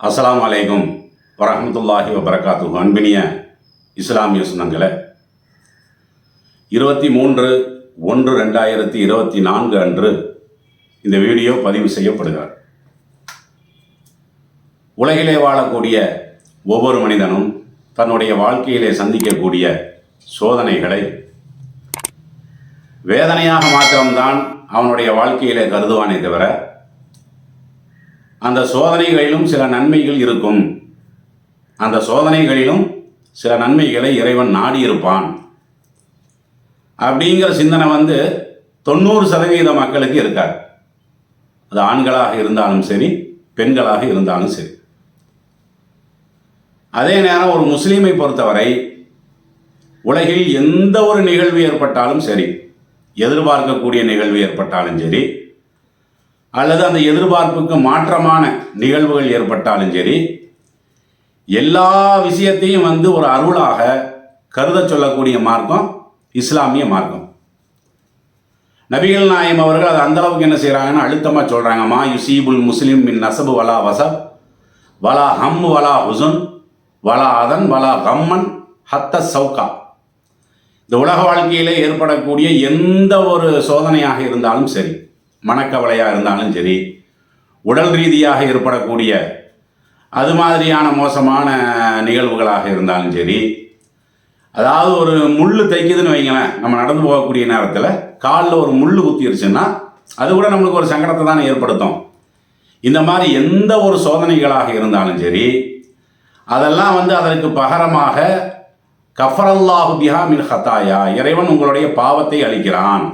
அஸ்லாம் வலைக்கும் வரமத்துல்லாஹி வபரகாத்து அன்பினிய இஸ்லாமிய சொந்தங்களே இருபத்தி மூன்று ஒன்று ரெண்டாயிரத்தி இருபத்தி நான்கு அன்று இந்த வீடியோ பதிவு செய்யப்படுகிறார் உலகிலே வாழக்கூடிய ஒவ்வொரு மனிதனும் தன்னுடைய வாழ்க்கையிலே சந்திக்கக்கூடிய சோதனைகளை வேதனையாக மாத்திரம்தான் அவனுடைய வாழ்க்கையிலே கருதுவானே தவிர அந்த சோதனைகளிலும் சில நன்மைகள் இருக்கும். அந்த சோதனைகளிலும் சில நன்மைகளை இறைவன் நாடியிருப்பான். அப்படிங்கிற சிந்தனை வந்து தொண்ணூறு சதவீத மக்களுக்கு இருக்காது. அது ஆண்களாக இருந்தாலும் சரி பெண்களாக இருந்தாலும் சரி. அதே நேரம் ஒரு முஸ்லீமை பொறுத்தவரை உலகில் எந்த ஒரு நிகழ்வு ஏற்பட்டாலும் சரி எதிர்பார்க்கக்கூடிய நிகழ்வு ஏற்பட்டாலும் சரி அல்லது அந்த எதிர்பார்ப்புக்கு மாற்றமான நிகழ்வுகள் ஏற்பட்டாலும் சரி எல்லா விஷயத்தையும் வந்து ஒரு அருளாக கருத சொல்லக்கூடிய மார்க்கம் இஸ்லாமிய மார்க்கம். நபிகள் நாயம் அவர்கள் அது அந்த அளவுக்கு என்ன செய்கிறாங்கன்னு அழுத்தமாக சொல்கிறாங்கம்மா யுசீபுல் முஸ்லீம் மின் நசபு வலா வசப் வலா ஹம் வலா ஹுசுன் வலா அதன் வலா ஹம்மன் ஹத்த சவுகா இந்த உலக வாழ்க்கையிலே ஏற்படக்கூடிய எந்த ஒரு சோதனையாக இருந்தாலும் சரி மனக்கவலையாக இருந்தாலும் சரி உடல் ரீதியாக ஏற்படக்கூடிய அது மாதிரியான மோசமான நிகழ்வுகளாக இருந்தாலும் சரி அதாவது ஒரு முள் தைக்குதுன்னு வைங்களேன் நம்ம நடந்து போகக்கூடிய நேரத்தில் காலில் ஒரு முள் குத்திருச்சுன்னா அது கூட நம்மளுக்கு ஒரு சங்கடத்தை தானே ஏற்படுத்தும். இந்த மாதிரி எந்த ஒரு சோதனைகளாக இருந்தாலும் சரி அதெல்லாம் வந்து அதற்கு பகரமாக கஃபரல்லாஹு பிஹா மின் ஹத்தாயா இறைவன் உங்களுடைய பாவத்தை அளிக்கிறான்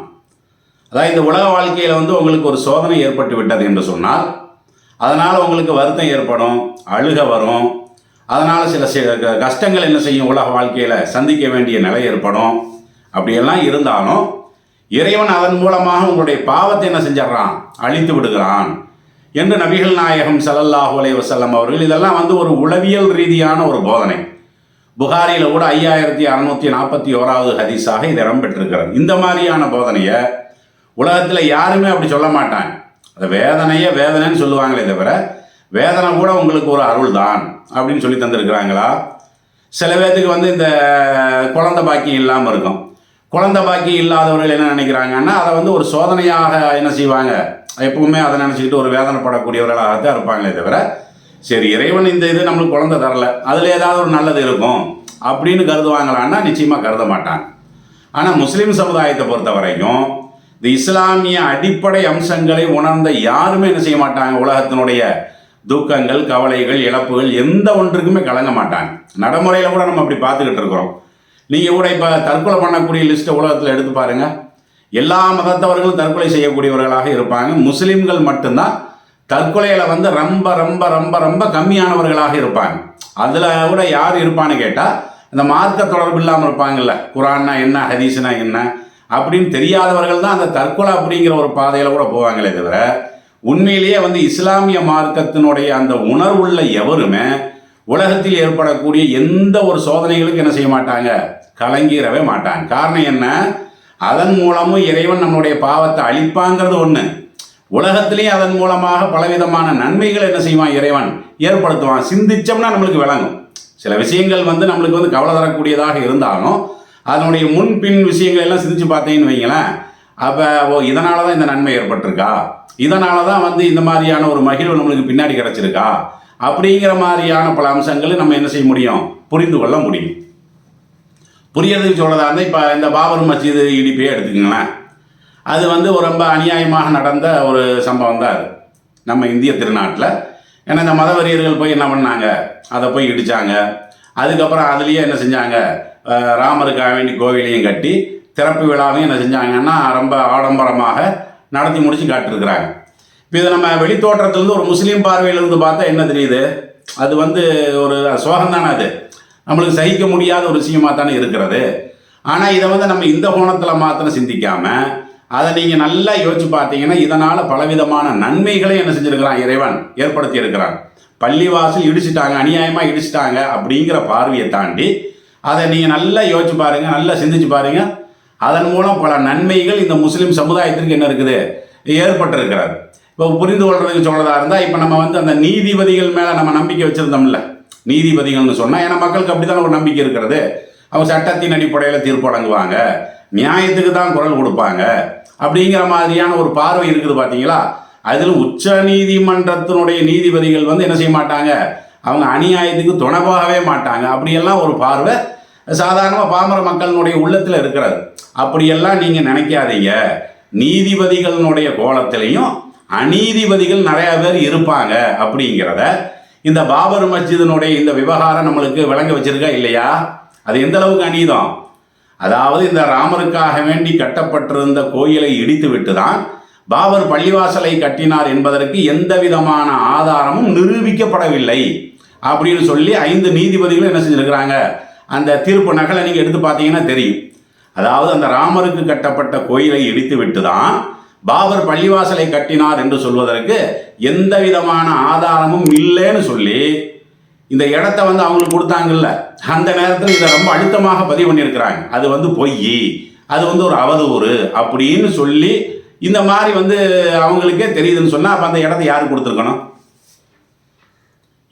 அதாவது இந்த உலக வாழ்க்கையில் வந்து உங்களுக்கு ஒரு சோதனை ஏற்பட்டு விட்டது என்று சொன்னால் அதனால் உங்களுக்கு வருத்தம் ஏற்படும் அழுக வரும். அதனால் சில க- கஷ்டங்கள் என்ன செய்யும் உலக வாழ்க்கையில்? சந்திக்க வேண்டிய நிலை ஏற்படும். அப்படியெல்லாம் இருந்தாலும் இறைவன் அதன் மூலமாக உங்களுடைய பாவத்தை என்ன செஞ்சிடறான்? அழித்து விடுகிறான். என்று நபிகள் நாயகம் ஸல்லல்லாஹு அலைஹி அவர்கள் இதெல்லாம் வந்து ஒரு உளவியல் ரீதியான ஒரு போதனை. புகாரியில் கூட ஐயாயிரத்தி அறநூற்றி நாற்பத்தி ஓராவது ஹதீஸாக இது இடம்பெற்றிருக்கிறது இந்த மாதிரியான போதனையை உலகத்தில் யாருமே அப்படி சொல்ல மாட்டாங்க. அது வேதனையே வேதனைன்னு சொல்லுவாங்களே தவிர வேதனை கூட உங்களுக்கு ஒரு அருள் தான் அப்படின்னு சொல்லி தந்திருக்கிறாங்களா? சில பேர்த்துக்கு வந்து இந்த குழந்தை பாக்கியம் இல்லாமல் இருக்கும். குழந்தை பாக்கியம் இல்லாதவர்கள் என்ன நினைக்கிறாங்கன்னா அதை வந்து ஒரு சோதனையாக என்ன செய்வாங்க? எப்பவுமே அதை நினச்சிக்கிட்டு ஒரு வேதனைப்படக்கூடியவர்களாக தான் இருப்பாங்களே தவிர சரி இறைவன் இந்த இது நம்மளுக்கு குழந்தை தரல அதில் ஏதாவது ஒரு நல்லது இருக்கும் அப்படின்னு கருதுவாங்களான்னா நிச்சயமாக கருத மாட்டாங்க. ஆனால் முஸ்லீம் சமுதாயத்தை பொறுத்த வரைக்கும் இந்த இஸ்லாமிய அடிப்படை அம்சங்களை உணர்ந்த யாருமே என்ன செய்ய மாட்டாங்க? உலகத்தினுடைய தூக்கங்கள் கவலைகள் இழப்புகள் எந்த ஒன்றுக்குமே கலங்க மாட்டாங்க. நடைமுறையில் கூட நம்ம அப்படி பார்த்துக்கிட்டு இருக்கிறோம். நீங்கள் கூட இப்போ தற்கொலை பண்ணக்கூடிய லிஸ்ட்டை உலகத்தில் எடுத்து பாருங்கள் எல்லா மதத்தவர்களும் தற்கொலை செய்யக்கூடியவர்களாக இருப்பாங்க. முஸ்லீம்கள் மட்டும்தான் தற்கொலையில் வந்து ரொம்ப ரொம்ப ரொம்ப ரொம்ப கம்மியானவர்களாக இருப்பாங்க. அதில் கூட யார் இருப்பான்னு கேட்டால் இந்த மார்க்க தொடர்பு இல்லாமல் இருப்பாங்கல்ல. குரான்னா என்ன ஹதீஸ்னா என்ன அப்படின்னு தெரியாதவர்கள் தான் அந்த தற்கொலை அப்படிங்கிற ஒரு பாதையில் கூட போவாங்களே தவிர உண்மையிலேயே வந்து இஸ்லாமிய மார்க்கத்தினுடைய அந்த உணர்வுள்ள எவருமே உலகத்தில் ஏற்படக்கூடிய எந்த ஒரு சோதனைகளுக்கும் என்ன செய்ய மாட்டாங்க? கலங்கிடவே மாட்டாங்க. காரணம் என்ன? அதன் மூலமும் இறைவன் நம்மளுடைய பாவத்தை அழிப்பாங்கிறது ஒன்று உலகத்திலேயே அதன் மூலமாக பலவிதமான நன்மைகள் என்ன செய்வான்? இறைவன் ஏற்படுத்துவான். சிந்திச்சோம்னா நம்மளுக்கு விளங்கும். சில விஷயங்கள் வந்து நம்மளுக்கு வந்து கவலை தரக்கூடியதாக இருந்தாலும் அதனுடைய முன்பின் விஷயங்கள் எல்லாம் சிந்திச்சு பார்த்தீங்கன்னு வைங்களேன். அப்போ ஓ இதனால தான் இந்த நன்மை ஏற்பட்டிருக்கா? இதனால தான் வந்து இந்த மாதிரியான ஒரு மகிழ்வு நம்மளுக்கு பின்னாடி கிடச்சிருக்கா? அப்படிங்கிற மாதிரியான பல அம்சங்களை நம்ம என்ன செய்ய முடியும்? புரிந்து கொள்ள முடியும். புரியறதுக்கு சொல்கிறதா இருந்தால் இப்போ இந்த பாபர் மசீது இடிப்பே எடுத்துக்கங்களேன். அது வந்து ரொம்ப அநியாயமாக நடந்த ஒரு சம்பவம் தான் அது. நம்ம இந்திய திருநாட்டில். ஏன்னா இந்த மதவெறியர்கள் போய் என்ன பண்ணாங்க? அதை போய் இடித்தாங்க அதுக்கப்புறம் அதுலேயே என்ன செஞ்சாங்க? ராமருக்காக வேண்டி கோவிலையும் கட்டி திறப்பு விழாவையும் என்ன செஞ்சாங்கன்னா ரொம்ப ஆடம்பரமாக நடத்தி முடிச்சு காட்டிருக்கிறாங்க இப்போ இது நம்ம வெளித்தோற்றத்துலேருந்து ஒரு முஸ்லீம் பார்வையிலிருந்து பார்த்தா என்ன தெரியுது? அது வந்து ஒரு சோகம் தானே அது. நம்மளுக்கு சகிக்க முடியாத ஒரு விஷயமாக தானே இருக்கிறது. ஆனால் இதை வந்து நம்ம இந்த கோணத்தில் மாத்திரம் சிந்திக்காமல் அதை நீங்கள் நல்லா யோசிச்சு பார்த்தீங்கன்னா இதனால் பலவிதமான நன்மைகளை என்ன செஞ்சுருக்கிறான் இறைவன் ஏற்படுத்தி இருக்கிறான் பள்ளிவாசல் இடிச்சிட்டாங்க அநியாயமாக இடிச்சிட்டாங்க அப்படிங்கிற பார்வையை தாண்டி அதை நீங்கள் நல்லா யோசிச்சு பாருங்கள் நல்லா சிந்திச்சு பாருங்கள் அதன் மூலம் பல நன்மைகள் இந்த முஸ்லீம் சமுதாயத்திற்கு என்ன இருக்குது? ஏற்பட்டிருக்கிறார் இப்போ புரிந்து கொள்றதுக்கு சொல்கிறதா இருந்தால் இப்போ நம்ம வந்து அந்த நீதிபதிகள் மேலே நம்ம நம்பிக்கை வச்சுருந்தோம்ல. நீதிபதிகள்னு சொன்னால் ஏன்னா மக்களுக்கு அப்படி ஒரு நம்பிக்கை இருக்கிறது. அவங்க சட்டத்தின் அடிப்படையில் தீர்ப்பு வழங்குவாங்க. நியாயத்துக்கு தான் குரல் கொடுப்பாங்க. அப்படிங்கிற மாதிரியான ஒரு பார்வை இருக்குது பார்த்தீங்களா அதில் உச்ச நீதிமன்றத்தினுடைய நீதிபதிகள் வந்து என்ன செய்ய மாட்டாங்க? அவங்க அநியாயத்துக்கு துணைப்பாகவே மாட்டாங்க. அப்படியெல்லாம் ஒரு பார்வை சாதாரணமாக பாமர மக்களினுடைய உள்ளத்தில் இருக்கிறது. அப்படியெல்லாம் நீங்கள் நினைக்காதீங்க. நீதிபதிகளினுடைய கோலத்திலையும் அநீதிபதிகள் நிறையா பேர் இருப்பாங்க அப்படிங்கிறத இந்த பாபர் மஸ்ஜிதினுடைய இந்த விவகாரம் நம்மளுக்கு விளங்க வச்சிருக்கா இல்லையா? அது எந்த அளவுக்கு அநீதம்? அதாவது இந்த ராமருக்காக வேண்டி கட்டப்பட்டிருந்த கோயிலை இடித்து விட்டு தான் பாபர் பள்ளிவாசலை கட்டினார் என்பதற்கு எந்த விதமான ஆதாரமும் நிரூபிக்கப்படவில்லை. அப்படின்னு சொல்லி ஐந்து நீதிபதிகளும் என்ன செஞ்சுருக்கிறாங்க? அந்த தீர்ப்பு நகலை நீங்கள் எடுத்து பார்த்தீங்கன்னா தெரியும். அதாவது அந்த ராமருக்கு கட்டப்பட்ட கோயிலை இடித்து விட்டு தான் பாபர் பள்ளிவாசலை கட்டினார் என்று சொல்வதற்கு எந்த விதமான ஆதாரமும் இல்லைன்னு சொல்லி இந்த இடத்த வந்து அவங்களுக்கு கொடுத்தாங்கல்ல. அந்த நேரத்தில் இதை ரொம்ப அழுத்தமாக பதிவு பண்ணியிருக்கிறாங்க. அது வந்து பொய். அது வந்து ஒரு அவதூறு அப்படின்னு சொல்லி இந்த மாதிரி வந்து அவங்களுக்கே தெரியுதுன்னு சொன்னால் அப்போ அந்த இடத்த யார் கொடுத்துருக்கணும்?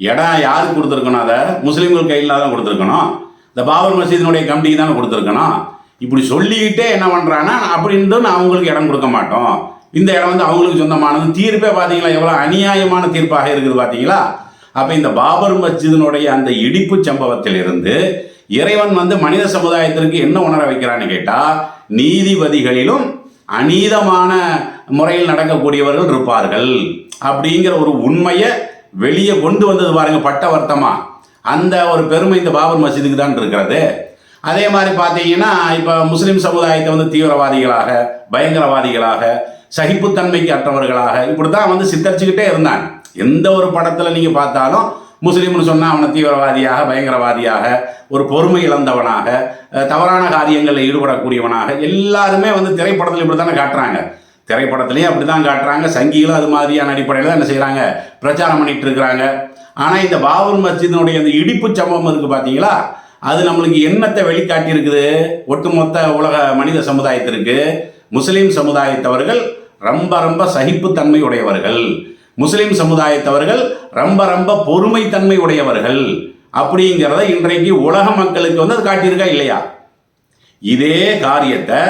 இடம் யாருக்கு கொடுத்துருக்கணும் அதை? முஸ்லீம்கள் கையில் தான் கொடுத்துருக்கணும். இந்த பாபர் மசீதினுடைய கமிட்டிக்கு தானே கொடுத்துருக்கணும். இப்படி சொல்லிக்கிட்டே என்ன பண்ணுறாங்கன்னா அப்படின்ட்டு நான் அவங்களுக்கு இடம் கொடுக்க மாட்டோம். இந்த இடம் வந்து அவங்களுக்கு சொந்தமானது. தீர்ப்பே பார்த்தீங்களா எவ்வளோ அநியாயமான தீர்ப்பாக இருக்குது பார்த்தீங்களா அப்போ இந்த பாபர் மஸ்ஜிதினுடைய அந்த இடிப்பு சம்பவத்திலிருந்து இறைவன் வந்து மனித சமுதாயத்திற்கு என்ன உணர வைக்கிறான்னு கேட்டால் நீதிபதிகளிலும் அநீதமான முறையில் நடக்கக்கூடியவர்கள் இருப்பார்கள். அப்படிங்கிற ஒரு உண்மையை வெளியே கொண்டு வந்தது பாருங்க பட்டவர்த்தமா? அந்த ஒரு பெருமை இந்த பாபர் மஸ்ஜிதுக்கு தான் இருக்கிறது. அதே மாதிரி பார்த்தீங்கன்னா இப்போ முஸ்லீம் சமுதாயத்தை வந்து தீவிரவாதிகளாக பயங்கரவாதிகளாக சகிப்புத்தன்மைக்கு அற்றவர்களாக இப்படி தான் வந்து சித்தரிச்சுக்கிட்டே இருந்தாங்க எந்த ஒரு படத்தில் நீங்கள் பார்த்தாலும் முஸ்லீம்னு சொன்னால் அவனை தீவிரவாதியாக பயங்கரவாதியாக ஒரு பொறுமை இழந்தவனாக தவறான காரியங்களில் ஈடுபடக்கூடியவனாக எல்லாருமே வந்து திரைப்படத்தில் இப்படி தானே காட்டுறாங்க. திரைப்படத்துலேயும் அப்படி தான் காட்டுறாங்க. சங்கிகளும் அது மாதிரியான அடிப்படையில் தான் என்ன செய்கிறாங்க பிரச்சாரம் பண்ணிகிட்டு இருக்கிறாங்க. ஆனால் இந்த பாபர் மஸ்ஜிதினுடைய அந்த இடிப்பு சம்பவம் இருக்குது பார்த்தீங்களா அது நம்மளுக்கு என்னத்தை வெளிக்காட்டியிருக்குது ஒட்டுமொத்த உலக மனித சமுதாயத்திற்கு. முஸ்லீம் சமுதாயத்தவர்கள் ரொம்ப ரொம்ப சகிப்புத்தன்மை உடையவர்கள் முஸ்லீம் சமுதாயத்தவர்கள் ரொம்ப ரொம்ப பொறுமைத்தன்மை உடையவர்கள் அப்படிங்கிறத இன்றைக்கு உலக மக்களுக்கு வந்து அது காட்டியிருக்கா இல்லையா? இதே காரியத்தை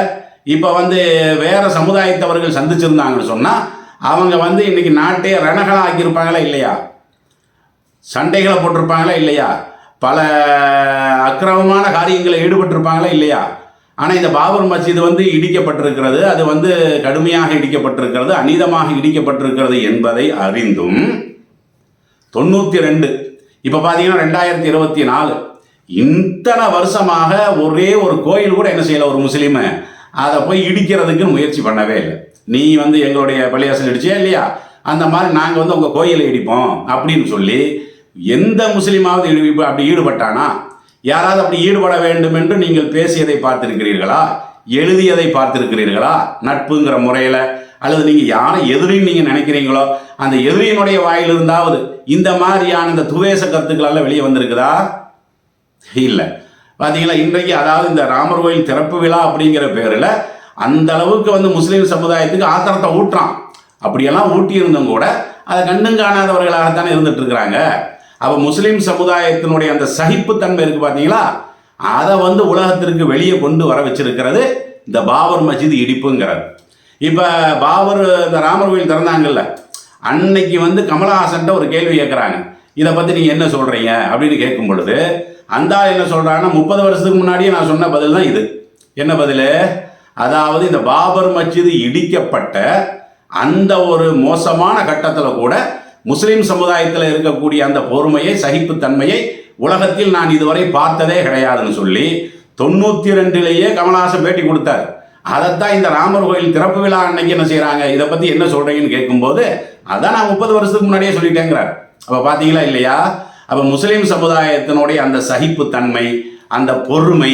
இப்போ வந்து வேறு சமுதாயத்தவர்கள் சந்திச்சிருந்தாங்கன்னு சொன்னால் அவங்க வந்து இன்றைக்கி நாட்டே ரணகலாக ஆக்கியிருப்பாங்களா இல்லையா? சண்டைகளை போட்டிருப்பாங்களா இல்லையா? பல அக்கிரமமான காரியங்களில் ஈடுபட்டிருப்பாங்களா இல்லையா? ஆனால் இந்த பாபர் மசீது வந்து இடிக்கப்பட்டிருக்கிறது. அது வந்து கடுமையாக இடிக்கப்பட்டிருக்கிறது அநீதமாக இடிக்கப்பட்டிருக்கிறது என்பதை அறிந்தும் தொண்ணூற்றி ரெண்டு இப்போ பார்த்தீங்கன்னா ரெண்டாயிரத்தி இருபத்தி நாலு. இத்தனை வருஷமாக ஒரே ஒரு கோயில் கூட என்ன செய்யலை ஒரு முஸ்லீமை? அதை போய் இடிக்கிறதுக்கு முயற்சி பண்ணவே இல்லை. நீ வந்து எங்களுடைய பள்ளியாசல் இடிச்சியா இல்லையா? அந்த மாதிரி நாங்கள் வந்து உங்கள் கோயிலை இடிப்போம் அப்படின்னு சொல்லி எந்த முஸ்லீமாவது இடிப்பு அப்படி ஈடுபட்டானா? யாராவது அப்படி ஈடுபட வேண்டும் என்று நீங்கள் பேசியதை பார்த்திருக்கிறீர்களா? எழுதியதை பார்த்திருக்கிறீர்களா? நட்புங்கிற முறையில்? அல்லது நீங்கள் யாரை எதிரின்னு நீங்கள் நினைக்கிறீங்களோ அந்த எதிரியினுடைய வாயிலிருந்தாவது இந்த மாதிரியான இந்த துவேச கருத்துக்கள் எல்லாம் வெளியே வந்திருக்குதா? இல்லை. பார்த்தீங்களா இன்றைக்கு அதாவது இந்த ராமர் கோயில் திறப்பு விழா அப்படிங்கிற பேரில் அந்த அளவுக்கு வந்து முஸ்லீம் சமுதாயத்துக்கு ஆத்திரத்தை ஊட்டுறான். அப்படியெல்லாம் ஊட்டியிருந்தும் கூட அதை கண்ணும் காணாதவர்களாகத்தானே இருந்துட்டு இருக்கிறாங்க அப்போ முஸ்லீம் சமுதாயத்தினுடைய அந்த சகிப்புத்தன்மை இருக்கு பார்த்தீங்களா அதை வந்து உலகத்திற்கு வெளியே கொண்டு வர வச்சிருக்கிறது இந்த பாபர் மஸ்ஜித் இடிப்புங்கிறது. இப்போ பாபர் இந்த ராமர் கோயில் திறந்தாங்கல்ல அன்னைக்கு வந்து கமலஹாசன்ட்ட ஒரு கேள்வி கேட்குறாங்க இதை பற்றி நீங்கள் என்ன சொல்கிறீங்க அப்படின்னு கேட்கும் பொழுது அந்த ஆள் என்ன சொல்கிறாங்கன்னா முப்பது வருஷத்துக்கு முன்னாடியே நான் சொன்ன பதில் தான் இது. என்ன பதில்? அதாவது இந்த பாபர் மஸ்ஜித் இடிக்கப்பட்ட அந்த ஒரு மோசமான கட்டத்தில் கூட முஸ்லீம் சமுதாயத்தில் இருக்கக்கூடிய அந்த பொறுமையை சகிப்புத்தன்மையை உலகத்தில் நான் இதுவரை பார்த்ததே கிடையாதுன்னு சொல்லி தொண்ணூற்றி ரெண்டுலேயே கமலஹாசன் பேட்டி கொடுத்தார். அதைத்தான் இந்த ராமர் கோயில் திறப்பு விழா அன்னைக்கு என்ன செய்கிறாங்க இதை பற்றி என்ன சொல்கிறீங்கன்னு கேட்கும்போது அதான் நான் முப்பது வருஷத்துக்கு முன்னாடியே சொல்லிட்டேங்கிறார். அப்போ பார்த்தீங்களா இல்லையா? அப்போ முஸ்லீம் சமுதாயத்தினுடைய அந்த சகிப்புத்தன்மை அந்த பொறுமை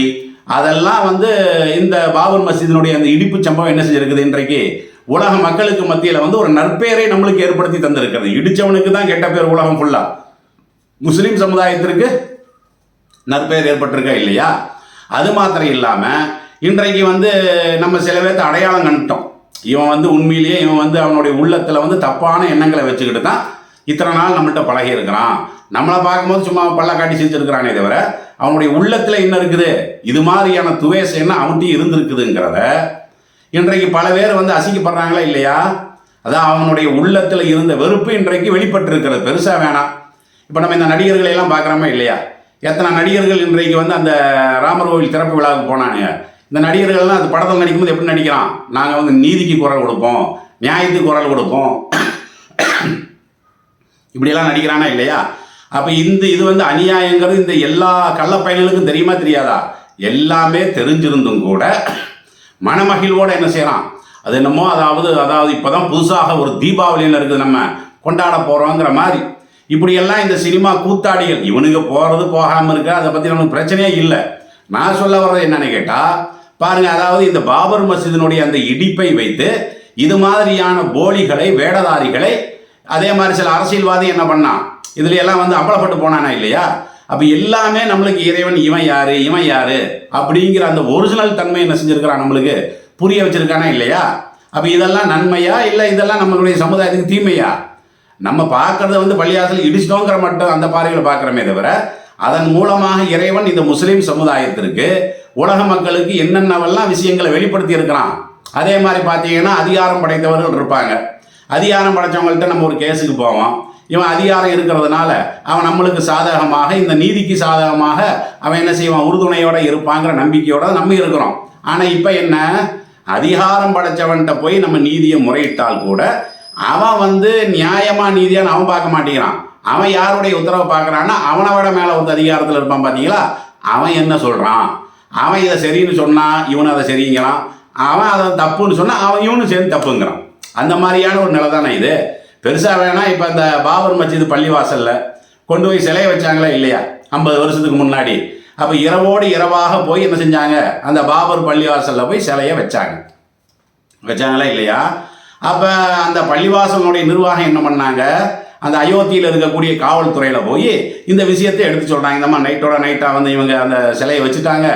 அதெல்லாம் வந்து இந்த பாபர் மசீதினுடைய அந்த இடிப்பு சம்பவம் என்ன செஞ்சிருக்குது இன்றைக்கு? உலக மக்களுக்கு மத்தியில் வந்து ஒரு நற்பெயரை நம்மளுக்கு ஏற்படுத்தி தந்திருக்கிறது. இடித்தவனுக்கு தான் கெட்ட பேர் உலகம் ஃபுல்லாக முஸ்லீம் சமுதாயத்திற்கு நற்பெயர் ஏற்பட்டிருக்கா இல்லையா? அது மாத்திரம் இல்லாமல் இன்றைக்கு வந்து நம்ம சில பேர்த்த அடையாளம் கண்டுட்டோம். இவன் வந்து உண்மையிலேயே இவன் வந்து அவனுடைய உள்ளத்தில் வந்து தப்பான எண்ணங்களை வச்சுக்கிட்டு தான் இத்தனை நாள் நம்மள்கிட்ட பழகி இருக்கிறான் நம்மளை பார்க்கும்போது சும்மா பல்ல காட்டி செஞ்சுருக்கிறானே தவிர அவனுடைய உள்ளத்தில் என்ன இருக்குது? இது மாதிரியான துவேசம் என்ன அவன்கிட்ட இருந்திருக்குதுங்கிறத இன்றைக்கு பல பேர் வந்து அசிங்கப்படுறாங்களா இல்லையா? அதான் அவனுடைய உள்ளத்தில் இருந்த வெறுப்பு இன்றைக்கு வெளிப்பட்டு இருக்கிறது பெருசாக வேணாம். இப்போ நம்ம இந்த நடிகர்களை எல்லாம் பார்க்குறோமா இல்லையா? எத்தனை நடிகர்கள் இன்றைக்கு வந்து அந்த ராமர் கோவில் திறப்பு விழாவுக்கு போனானுங்க? இந்த நடிகர்கள்லாம் அது படத்தில் நடிக்கும்போது எப்படி நடிக்கிறான்? நாங்கள் வந்து நீதிக்கு குரல் கொடுப்போம் நியாயத்துக்கு குரல் கொடுப்போம். இப்படியெல்லாம் நடிக்கிறானா இல்லையா? அப்போ இந்த இது வந்து அநியாயங்கிறது இந்த எல்லா கள்ளப்பயல்களுக்கும் தெரியுமா தெரியாதா? எல்லாமே தெரிஞ்சிருந்தும் கூட மனமகிழ்வோடு என்ன செய்கிறான் அது என்னமோ அதாவது அதாவது இப்போ தான் புதுசாக ஒரு தீபாவளியில் இருக்குது நம்ம கொண்டாட போகிறோங்கிற மாதிரி. இப்படியெல்லாம் இந்த சினிமா கூத்தாடிகள் இவனுங்க போகிறது போகாமல் இருக்க அதை பற்றி நமக்கு பிரச்சனையே இல்லை. நான் சொல்ல வர்றது என்னன்னு கேட்டால் பாருங்கள் அதாவது இந்த பாபர் மசிதனுடைய அந்த இடிப்பை வைத்து இது மாதிரியான போலிகளை வேடதாரிகளை அதே மாதிரி சில அரசியல்வாதி என்ன பண்ணான்? இதுல எல்லாம் வந்து அம்பலப்பட்டு போனானா இல்லையா? அப்ப எல்லாமே நம்மளுக்கு இறைவன் இவன் யாரு இவன் யாரு? அப்படிங்கிற அந்த ஒரிஜினல் தன்மை என்ன செஞ்சிருக்கிறான் நம்மளுக்கு. புரிய வச்சிருக்கானா இல்லையா? அப்ப இதெல்லாம் நன்மையா இல்லை இதெல்லாம் நம்மளுடைய சமுதாயத்துக்கு தீமையா? நம்ம பார்க்கறத வந்து பள்ளியாசல் இடிச்சிட்டோங்கிற மட்டும் அந்த பார்வையில் பார்க்குறோமே தவிர அதன் மூலமாக இறைவன் இந்த முஸ்லீம் சமுதாயத்திற்கு உலக மக்களுக்கு என்னென்னவெல்லாம் விஷயங்களை வெளிப்படுத்தி இருக்கிறான்? அதே மாதிரி பார்த்தீங்கன்னா அதிகாரம் படைத்தவர்கள் இருப்பாங்க. அதிகாரம் படைச்சவங்கள்ட்ட நம்ம ஒரு கேஸுக்கு போவோம். இவன் அதிகாரம் இருக்கிறதுனால அவன் நம்மளுக்கு சாதகமாக இந்த நீதிக்கு சாதகமாக அவன் என்ன செய்வான்? உறுதுணையோட இருப்பாங்கிற நம்பிக்கையோட நம்ம இருக்கிறோம். ஆனால் இப்போ என்ன? அதிகாரம் படைச்சவன்கிட்ட போய் நம்ம நீதியை முறையிட்டால் கூட அவன் வந்து நியாயமாக நீதியான்னு அவன் பார்க்க மாட்டேங்கிறான். அவன் யாருடைய உத்தரவை பார்க்குறான்னா அவனை விட மேலே வந்து அதிகாரத்தில் இருப்பான் பார்த்தீங்களா அவன் என்ன சொல்கிறான் அவன் இதை சரின்னு சொன்னான் இவன் அதை சரிங்கிறான். அவன் அதை தப்புன்னு சொன்னால் அவன் இவனும் சேர்ந்து தப்புங்கிறான். அந்த மாதிரியான ஒரு நிலை தானே இது? பெருசாக வேணா இப்போ அந்த பாபர் மஸ்ஜித் பள்ளிவாசலில் கொண்டு போய் சிலையை வச்சாங்களா இல்லையா? ஐம்பது வருஷத்துக்கு முன்னாடி. அப்போ இரவோடு இரவாக போய் என்ன செஞ்சாங்க? அந்த பாபர் பள்ளிவாசலில் போய் சிலையை வச்சாங்க. வச்சாங்களா இல்லையா? அப்போ அந்த பள்ளிவாசலுடைய நிர்வாகம் என்ன பண்ணாங்க? அந்த அயோத்தியில் இருக்கக்கூடிய காவல்துறையில் போய் இந்த விஷயத்தை எடுத்து சொல்கிறாங்க இந்த மாதிரி நைட்டோட நைட்டாக வந்து இவங்க அந்த சிலையை வச்சுட்டாங்க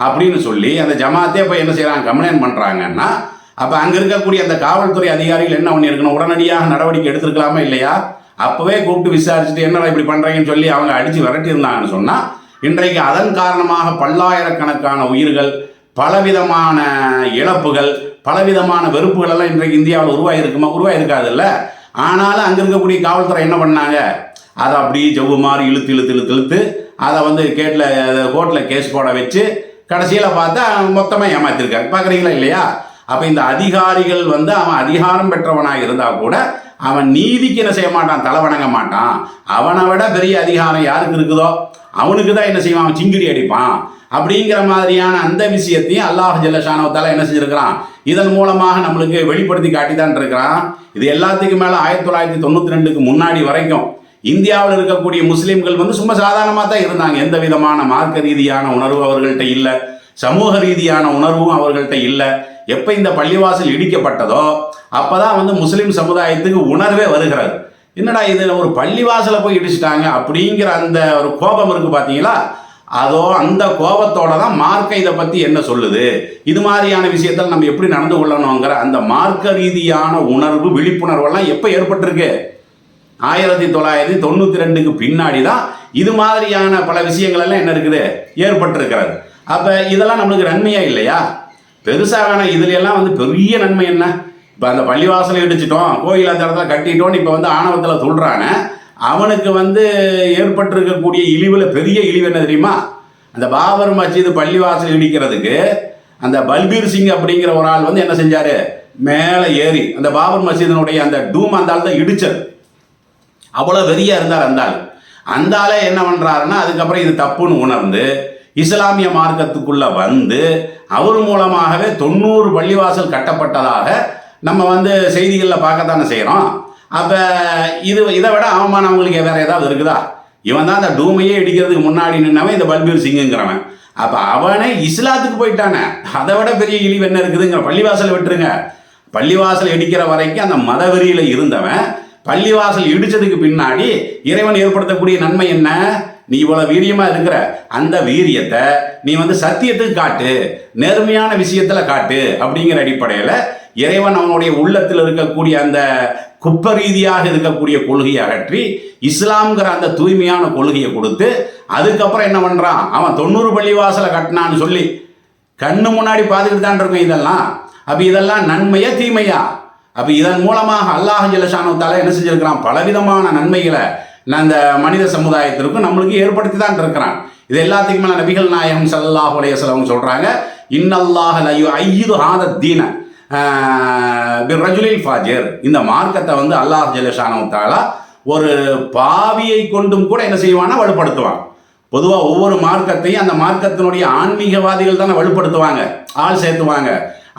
அப்படின்னு சொல்லி அந்த ஜமாத்தே போய் என்ன செய்கிறாங்க கம்ப்ளைண்ட் பண்ணுறாங்கன்னா அப்போ அங்கே இருக்கக்கூடிய அந்த காவல்துறை அதிகாரிகள் என்ன பண்ணியிருக்கணும்? உடனடியாக நடவடிக்கை எடுத்திருக்கலாமா இல்லையா? அப்போவே கூப்பிட்டு விசாரிச்சுட்டு என்னடா இப்படி பண்ணுறீங்கன்னு சொல்லி அவங்க அடித்து விரட்டியிருந்தாங்கன்னு சொன்னால் இன்றைக்கு அதன் காரணமாக பல்லாயிரக்கணக்கான உயிர்கள் பலவிதமான இழப்புகள் பலவிதமான வெறுப்புகள் எல்லாம் இன்றைக்கு இந்தியாவில் உருவாயிருக்குமா உருவாயிருக்காதுல்ல ஆனாலும் அங்கே இருக்கக்கூடிய காவல்துறை என்ன பண்ணாங்க? அதை அப்படியே ஜவ்வு மாதிரி இழுத்து இழுத்து இழுத்து இழுத்து அதை வந்து கேட்டில் கோர்ட்டில் கேஸ் போட வச்சு கடைசியில் பார்த்தா மொத்தமாக ஏமாத்திருக்காங்க பார்க்குறீங்களா இல்லையா? அப்போ இந்த அதிகாரிகள் வந்து அவன் அதிகாரம் பெற்றவனாக இருந்தால் கூட அவன் நீதிக்கு என்ன செய்ய மாட்டான்? தலை வணங்க மாட்டான். அவனை விட பெரிய அதிகாரம் யாருக்கு இருக்குதோ? அவனுக்கு தான் என்ன செய்வான்? அவன் சிங்கிடி அடிப்பான். அப்படிங்கிற மாதிரியான அந்த விஷயத்தையும் அல்லாஹ் ஜல்லஷானவத்தால் என்ன செஞ்சுருக்கிறான்? இதன் மூலமாக நம்மளுக்கு வெளிப்படுத்தி காட்டிதான் இருக்கிறான். இது எல்லாத்துக்கும் மேலே ஆயிரத்தி தொள்ளாயிரத்தி தொண்ணூற்றி ரெண்டுக்கு முன்னாடி வரைக்கும் இந்தியாவில் இருக்கக்கூடிய முஸ்லீம்கள் வந்து சும்மா சாதாரணமாக தான் இருந்தாங்க. எந்த விதமான மார்க்க ரீதியான உணர்வு அவர்கள்ட்ட இல்லை. சமூக ரீதியான உணர்வும் அவர்கள்ட்ட இல்லை. எப்போ இந்த பள்ளிவாசல் இடிக்கப்பட்டதோ அப்பதான் வந்து முஸ்லீம் சமுதாயத்துக்கு உணர்வே வருகிறது. என்னடா இது ஒரு பள்ளிவாசலை போய் இடிச்சிட்டாங்க அப்படிங்கிற அந்த ஒரு கோபம் இருக்குது பார்த்தீங்களா அதோ அந்த கோபத்தோட தான் மார்க்க இதை பற்றி என்ன சொல்லுது? இது மாதிரியான விஷயத்தில் நம்ம எப்படி நடந்து கொள்ளணுங்கிற அந்த மார்க்க ரீதியான உணர்வு விழிப்புணர்வெல்லாம் எப்போ ஏற்பட்டிருக்கு? ஆயிரத்தி தொள்ளாயிரத்தி தொண்ணூற்றி ரெண்டுக்கு பின்னாடி தான் இது மாதிரியான பல விஷயங்கள் எல்லாம் என்ன இருக்குது? ஏற்பட்டிருக்கிறது. அப்போ இதெல்லாம் நம்மளுக்கு நன்மையா இல்லையா? பெருசாக வேணாம். இதுல எல்லாம் வந்து பெரிய நன்மை என்ன? இப்போ அந்த பள்ளிவாசலை இடிச்சிட்டோம் கோயில் அந்த இடத்துல இப்போ வந்து ஆணவத்தில் சொல்கிறான அவனுக்கு வந்து ஏற்பட்டிருக்கக்கூடிய இழிவில் பெரிய இழிவு என்ன தெரியுமா? அந்த பாபர் மசீது பள்ளிவாசல் இடிக்கிறதுக்கு அந்த பல்பீர் சிங் அப்படிங்கிற ஒரு ஆள் வந்து என்ன செஞ்சாரு? மேலே ஏறி அந்த பாபர் மசீதனுடைய அந்த டூம் அந்த ஆள் தான் இடிச்சது அவ்வளோ வெறியா இருந்தார் அந்த ஆள். அந்த ஆளே என்ன பண்ணுறாருன்னா அதுக்கப்புறம் இது தப்புன்னு உணர்ந்து இஸ்லாமிய மார்க்கத்துக்குள்ள வந்து அவர் மூலமாகவே தொண்ணூறு பள்ளிவாசல் கட்டப்பட்டதாக நம்ம வந்து செய்திகளில் பார்க்கத்தானே செய்கிறோம் அப்போ இது இதை விட அவமானம் அவங்களுக்கு வேறு ஏதாவது இருக்குதா? இவன் தான் அந்த டூமையே இடிக்கிறதுக்கு முன்னாடி நின்னவன் இந்த பல்பீர் சிங்குங்கிறவன். அப்போ அவனே இஸ்லாத்துக்கு போயிட்டானே. அதை விட பெரிய இழிவு என்ன இருக்குதுங்க பள்ளிவாசல் விட்டுருங்க. பள்ளிவாசல் இடிக்கிற வரைக்கும் அந்த மதவெறியில் இருந்தவன் பள்ளிவாசல் இடித்ததுக்கு பின்னாடி இறைவன் ஏற்படுத்தக்கூடிய நன்மை என்ன? நீ இவ்வளோ வீரியமாக இருக்கிற அந்த வீரியத்தை நீ வந்து சத்தியத்துக்கு காட்டு நேர்மையான விஷயத்தில் காட்டு அப்படிங்கிற அடிப்படையில் இறைவன் அவனுடைய உள்ளத்தில் இருக்கக்கூடிய அந்த குப்ப ரீதியாக இருக்கக்கூடிய கொள்கையை அகற்றி இஸ்லாம்ங்கிற அந்த தூய்மையான கொள்கையை கொடுத்து அதுக்கப்புறம் என்ன பண்ணுறான் அவன் தொண்ணூறு பள்ளிவாசலை கட்டினான்னு சொல்லி கண்ணு முன்னாடி பார்த்துக்கிட்டு தான் இருக்கும் இதெல்லாம். அப்போ இதெல்லாம் நன்மையா தீமையா? அப்போ இதன் மூலமாக அல்லாஹ் ஜலசானத்தால என்ன செஞ்சிருக்கிறான்? பலவிதமான நன்மைகளை அந்த மனித சமுதாயத்திற்கும் நம்மளுக்கு ஏற்படுத்தி தான் இருக்கிறான். இது எல்லாத்துக்குமே நபிகள் நாயகம் சல்லாஹ் அலைஹி சொல்றாங்க. சொல்கிறாங்க இன்னல்லாஹ லயு ஆத தீன ரஜுலில் ஃபாஜர். இந்த மார்க்கத்தை வந்து அல்லாஹ் ஜலசானவத்தால ஒரு பாவியை கொண்டும் கூட என்ன செய்வானா வலுப்படுத்துவான். பொதுவாக ஒவ்வொரு மார்க்கத்தையும் அந்த மார்க்கத்தினுடைய ஆன்மீகவாதிகள் தானே வலுப்படுத்துவாங்க ஆள் சேர்த்துவாங்க.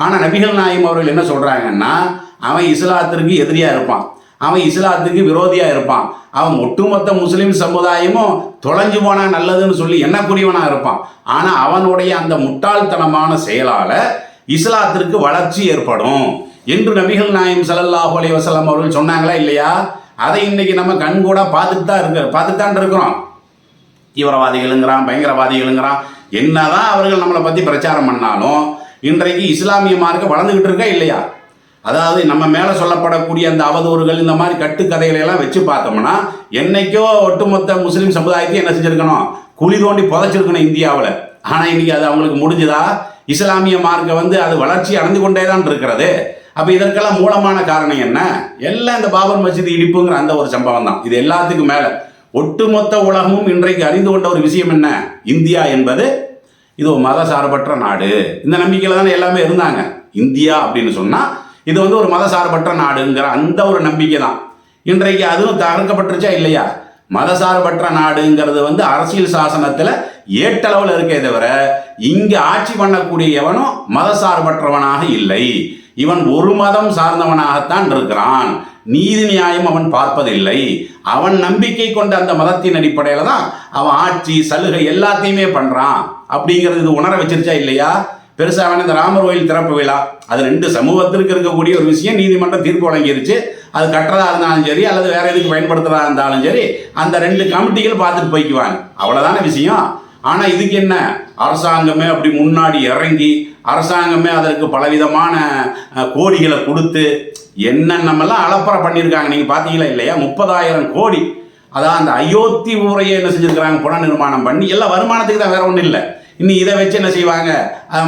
ஆனால் நபிகள் நாயம் அவர்கள் என்ன சொல்கிறாங்கன்னா அவன் இஸ்லாத்திற்கு எதிரியாக இருப்பான். அவன் இஸ்லாத்துக்கு விரோதியாக இருப்பான். அவன் ஒட்டுமொத்த முஸ்லீம் சமுதாயமும் தொலைஞ்சு போனால் நல்லதுன்னு சொல்லி எண்ணக்கூடியவனாக இருப்பான். ஆனால் அவனுடைய அந்த முட்டாள்தனமான செயலால் இஸ்லாத்திற்கு வளர்ச்சி ஏற்படும். என்று நபிகள் நாயம் ஸல்லல்லாஹு அலி வசலம் அவர்கள் சொன்னாங்களா இல்லையா? அதை இன்னைக்கு நம்ம கண்கூட பார்த்துட்டு தான் இருக்க பார்த்துட்டு தான் இருக்கிறோம். தீவிரவாதிகளுங்கிறான் பயங்கரவாதிகளுங்கிறான். என்னதான் அவர்கள் நம்மளை பற்றி பிரச்சாரம் பண்ணாலும் இன்றைக்கு இஸ்லாமிய மார்க்க வளர்ந்துக்கிட்டு இருக்கா இல்லையா? அதாவது நம்ம மேலே சொல்லப்படக்கூடிய அந்த அவதூறுகள் இந்த மாதிரி கட்டுக்கதைகளை எல்லாம் வச்சு பார்த்தோம்னா என்னைக்கோ ஒட்டுமொத்த முஸ்லீம் சமுதாயத்தையும் என்ன செஞ்சிருக்கணும்? குழி தோண்டி புதைச்சிருக்கணும் இந்தியாவில். ஆனால் இன்னைக்கு அது அவங்களுக்கு முடிஞ்சுதா? இஸ்லாமிய மார்க்கை வந்து அது வளர்ச்சி அடைந்து கொண்டே தான் இருக்கிறது. அப்போ இதற்கெல்லாம் மூலமான காரணம் என்ன? எல்லாம் இந்த பாபர் மசித் இடிப்புங்கிற அந்த ஒரு சம்பவம் தான். இது எல்லாத்துக்கும் மேலே. ஒட்டுமொத்த உலகமும் இன்றைக்கு அறிந்து கொண்ட ஒரு விஷயம் என்ன? இந்தியா என்பது இது ஒரு மதசார்பற்ற நாடு. இந்த நம்பிக்கையில் தானே எல்லாமே இருந்தாங்க. இந்தியா அப்படின்னு சொன்னால் இது வந்து ஒரு மதசார்பற்ற நாடுங்கிற அந்த ஒரு நம்பிக்கை தான் இன்றைக்கு அதுவும் தகர்க்கப்பட்டுருச்சா இல்லையா? மதசார்பற்ற நாடுங்கிறது வந்து அரசியல் சாசனத்தில் ஏட்டளவில் இருக்கே தவிர இங்கே ஆட்சி பண்ணக்கூடியவனும் மதசார்பற்றவனாக இல்லை. இவன் ஒரு மதம் சார்ந்தவனாகத்தான் இருக்கிறான். நீதி நியாயம் அவன் பார்ப்பதில்லை. அவன் நம்பிக்கை கொண்ட அந்த மதத்தின் அடிப்படையில் தான் அவன் ஆட்சி சலுகை எல்லாத்தையுமே பண்ணுறான் அப்படிங்கிறது இது உணர வச்சிருச்சா இல்லையா? பெருசாக இந்த ராமர் கோயில் திறப்பு விழா அது ரெண்டு சமூகத்திற்கு இருக்கக்கூடிய ஒரு விஷயம். நீதிமன்றம் தீர்ப்பு வழங்கிருச்சு. அது கட்டுறதா இருந்தாலும் சரி அல்லது வேற எதுக்கு பயன்படுத்துறதா இருந்தாலும் சரி அந்த ரெண்டு கமிட்டிகள் பார்த்துட்டு போய்க்குவாங்க. அவ்வளோதான விஷயம். ஆனால் இதுக்கு என்ன? அரசாங்கமே அப்படி முன்னாடி இறங்கி அரசாங்கமே அதற்கு பலவிதமான கோடிகளை கொடுத்து என்னென்னமெல்லாம் அலப்பறை பண்ணியிருக்காங்க. நீங்கள் பார்த்தீங்களா இல்லையா? முப்பதாயிரம் கோடி. அதான் அந்த அயோத்தி முறையை என்ன செஞ்சிருக்கிறாங்க? புனர்நிர்மாணம் பண்ணி எல்லாம் வருமானத்துக்கு தான் வேற ஒன்றும் இல்லை. இன்னும் இதை வச்சு என்ன செய்வாங்க?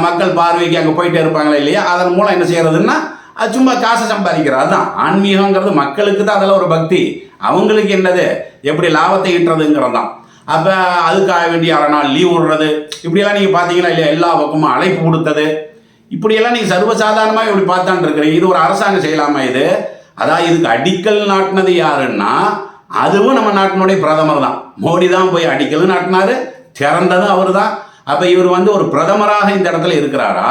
மக்கள் பார்வைக்கு அங்கே போயிட்டே இருப்பாங்களா இல்லையா? அதன் மூலம் என்ன செய்யறதுன்னா அது சும்மா காசை சம்பாதிக்கிறார் அதுதான். ஆன்மீகங்கிறது மக்களுக்கு தான் அதில் ஒரு பக்தி. அவங்களுக்கு என்னது? எப்படி லாபத்தை ஈட்டுறதுங்கிறது தான் அப்போ அதுக்காக வேண்டிய அரை நாள் லீவ் விடுறது. இப்படியெல்லாம் நீங்கள் பார்த்தீங்களா இல்லையா? எல்லா பக்கமும் அழைப்பு கொடுத்தது. இப்படியெல்லாம் நீங்கள் சர்வசாதாரணமாக இப்படி பார்த்தான்னு இருக்கிறீங்க. இது ஒரு அரசாங்கம் செய்யலாமா இது? அதான் இதுக்கு அடிக்கல் நாட்டினது யாருன்னா அதுவும் நம்ம நாட்டினுடைய பிரதமர் தான் மோடி தான் போய் அடிக்கல் நாட்டினாரு. திறந்ததும் அவர் தான் அப்போ இவர் வந்து ஒரு பிரதமராக இந்த இடத்துல இருக்கிறாரா?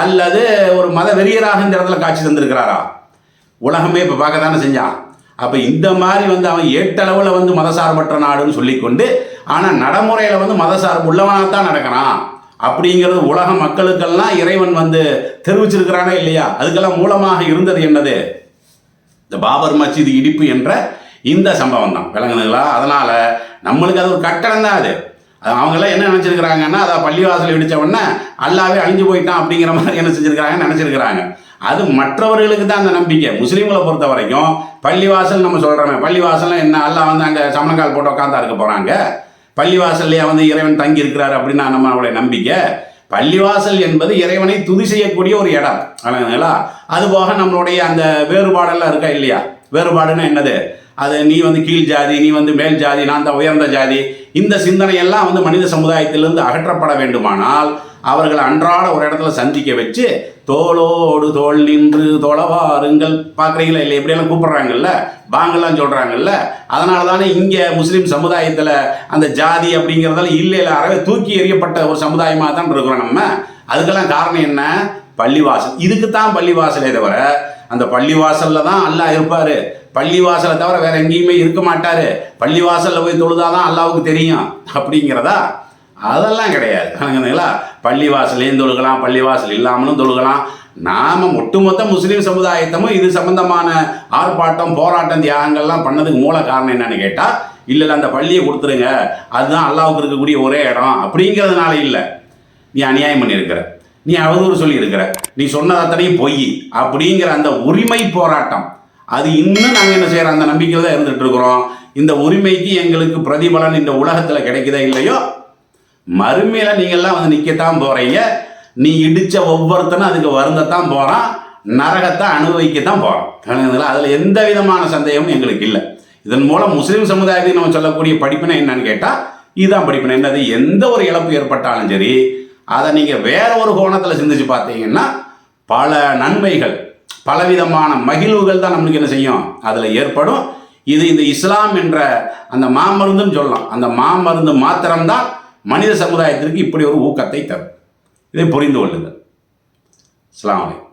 அல்லது ஒரு மத வெறியராக இந்த இடத்துல காட்சி தந்திருக்கிறாரா? உலகமே இப்போ பார்க்க தானே செஞ்சான் அப்போ இந்த மாதிரி வந்து அவன் ஏட்டளவில் வந்து மதசார்பற்ற நாடுன்னு சொல்லிக்கொண்டு ஆனால் நடைமுறையில் வந்து மதசார்பு உள்ளவனாக தான் நடக்கிறான். அப்படிங்கிறது உலக மக்களுக்கெல்லாம் இறைவன் வந்து தெரிவிச்சிருக்கிறானே இல்லையா? அதுக்கெல்லாம் மூலமாக இருந்தது என்னது? இந்த பாபர் மஸ்ஜித் இடிப்பு என்ற இந்த சம்பவம் தான் விளங்குதுங்களா? அதனால் நம்மளுக்கு அது ஒரு கட்டணம் தான் அது. அவங்களாம் அவங்கெல்லாம் என்ன நினச்சிருக்கிறாங்கன்னா அதை பள்ளிவாசல் இடித்த உடனே அல்லாவே அழிஞ்சு போயிட்டான் அப்படிங்கிற மாதிரி என்ன செஞ்சுருக்கிறாங்கன்னு நினச்சிருக்கிறாங்க. அது மற்றவர்களுக்கு தான் அந்த நம்பிக்கை. முஸ்லீம்களை பொறுத்த வரைக்கும் பள்ளிவாசல் நம்ம சொல்கிறோமே பள்ளிவாசலில் என்ன எல்லாம் வந்து அங்கே சமணக்கால் போட்டு உட்காந்தா இருக்க போகிறாங்க பள்ளிவாசல்லையே வந்து இறைவன் தங்கி இருக்கிறாரு அப்படின்னு நம்ம நம்பிக்கை. பள்ளிவாசல் என்பது இறைவனை துதி செய்யக்கூடிய ஒரு இடம் அது அதுபோக நம்மளுடைய அந்த வேறுபாடெல்லாம் இருக்கா இல்லையா? வேறுபாடுன்னா என்னது? அது நீ வந்து கீழ் ஜாதி நீ வந்து மேல் ஜாதி நான் தான் உயர்ந்த ஜாதி. இந்த சிந்தனையெல்லாம் வந்து மனித சமுதாயத்திலிருந்து அகற்றப்பட வேண்டுமானால் அவர்களை அன்றாட ஒரு இடத்துல சந்திக்க வச்சு தோளோடு தோள் நின்று தொலைவாருங்கள் பார்க்குறீங்களா இல்லை எப்படியெல்லாம் கூப்பிட்றாங்கல்ல? பாங்கெல்லாம் சொல்கிறாங்கல்ல அதனால தானே இங்கே முஸ்லீம் சமுதாயத்தில் அந்த ஜாதி அப்படிங்கிறதால இல்லை இல்லை அறவே தூக்கி எறியப்பட்ட ஒரு சமுதாயமாக தான் இருக்கிறோம் நம்ம. அதுக்கெல்லாம் காரணம் என்ன? பள்ளிவாசல். இதுக்கு தான் பள்ளிவாசலே தவிர அந்த பள்ளிவாசலில் தான் அல்லாஹ் இருப்பார். பள்ளிவாசலை தவிர வேற எங்கேயுமே இருக்க மாட்டார். பள்ளிவாசலில் போய் தொழுதாதான் அல்லாவுக்கு தெரியும். அப்படிங்கிறதா? அதெல்லாம் கிடையாது. பள்ளி பள்ளிவாசலையும் தொழுகலாம் பள்ளிவாசல் இல்லாமலும் தொழுகலாம். நாம் ஒட்டுமொத்த முஸ்லீம் சமுதாயத்தமும் இது சம்பந்தமான ஆர்ப்பாட்டம் போராட்டம் தியாகங்கள்லாம் பண்ணதுக்கு மூல காரணம் என்னன்னு கேட்டால் இல்லை இல்லை அந்த பள்ளியை கொடுத்துருங்க. அதுதான் அல்லாவுக்கு இருக்கக்கூடிய ஒரே இடம். அப்படிங்கிறதுனால இல்லை. நீ அநியாயம் பண்ணியிருக்கிற. நீ அவதூறு சொல்லியிருக்கிற. நீ சொன்னது அத்தனையும் பொய். அப்படிங்கிற அந்த உரிமை போராட்டம். அது இன்னும் நாங்கள் என்ன செய்கிறோம் அந்த நம்பிக்கையில் தான் இருந்துட்டு இருக்கிறோம். இந்த உரிமைக்கு எங்களுக்கு பிரதிபலன் இந்த உலகத்தில் கிடைக்குதா இல்லையோ? மறுமையில் நீங்கள்லாம் வந்து நிற்கத்தான் போகிறீங்க நீ இடித்த ஒவ்வொருத்தனும் அதுக்கு வருந்தத்தான் போகிறான் நரகத்தை அனுபவிக்கத்தான் போகிறான் அதில் எந்த விதமான சந்தேகமும் எங்களுக்கு இல்லை. இதன் மூலம் முஸ்லீம் சமுதாயத்துக்கு நம்ம சொல்லக்கூடிய படிப்பினை என்னன்னு கேட்டால் இதுதான் படிப்பினை. என்னது? எந்த ஒரு இழப்பு ஏற்பட்டாலும் சரி அதை நீங்கள் வேற ஒரு கோணத்தில் சிந்திச்சு பார்த்தீங்கன்னா பல நன்மைகள் பலவிதமான மகிழ்வுகள் தான் நம்மளுக்கு என்ன செய்யும்? அதில் ஏற்படும். இது இந்த இஸ்லாம் என்ற அந்த மாமருந்துன்னு சொல்லலாம். அந்த மாமருந்து மாத்திரம்தான் மனித சமுதாயத்திற்கு இப்படி ஒரு ஊக்கத்தை தரும். இதை புரிந்து கொள்ளுங்கள். அஸ்லாம் வலைக்கம்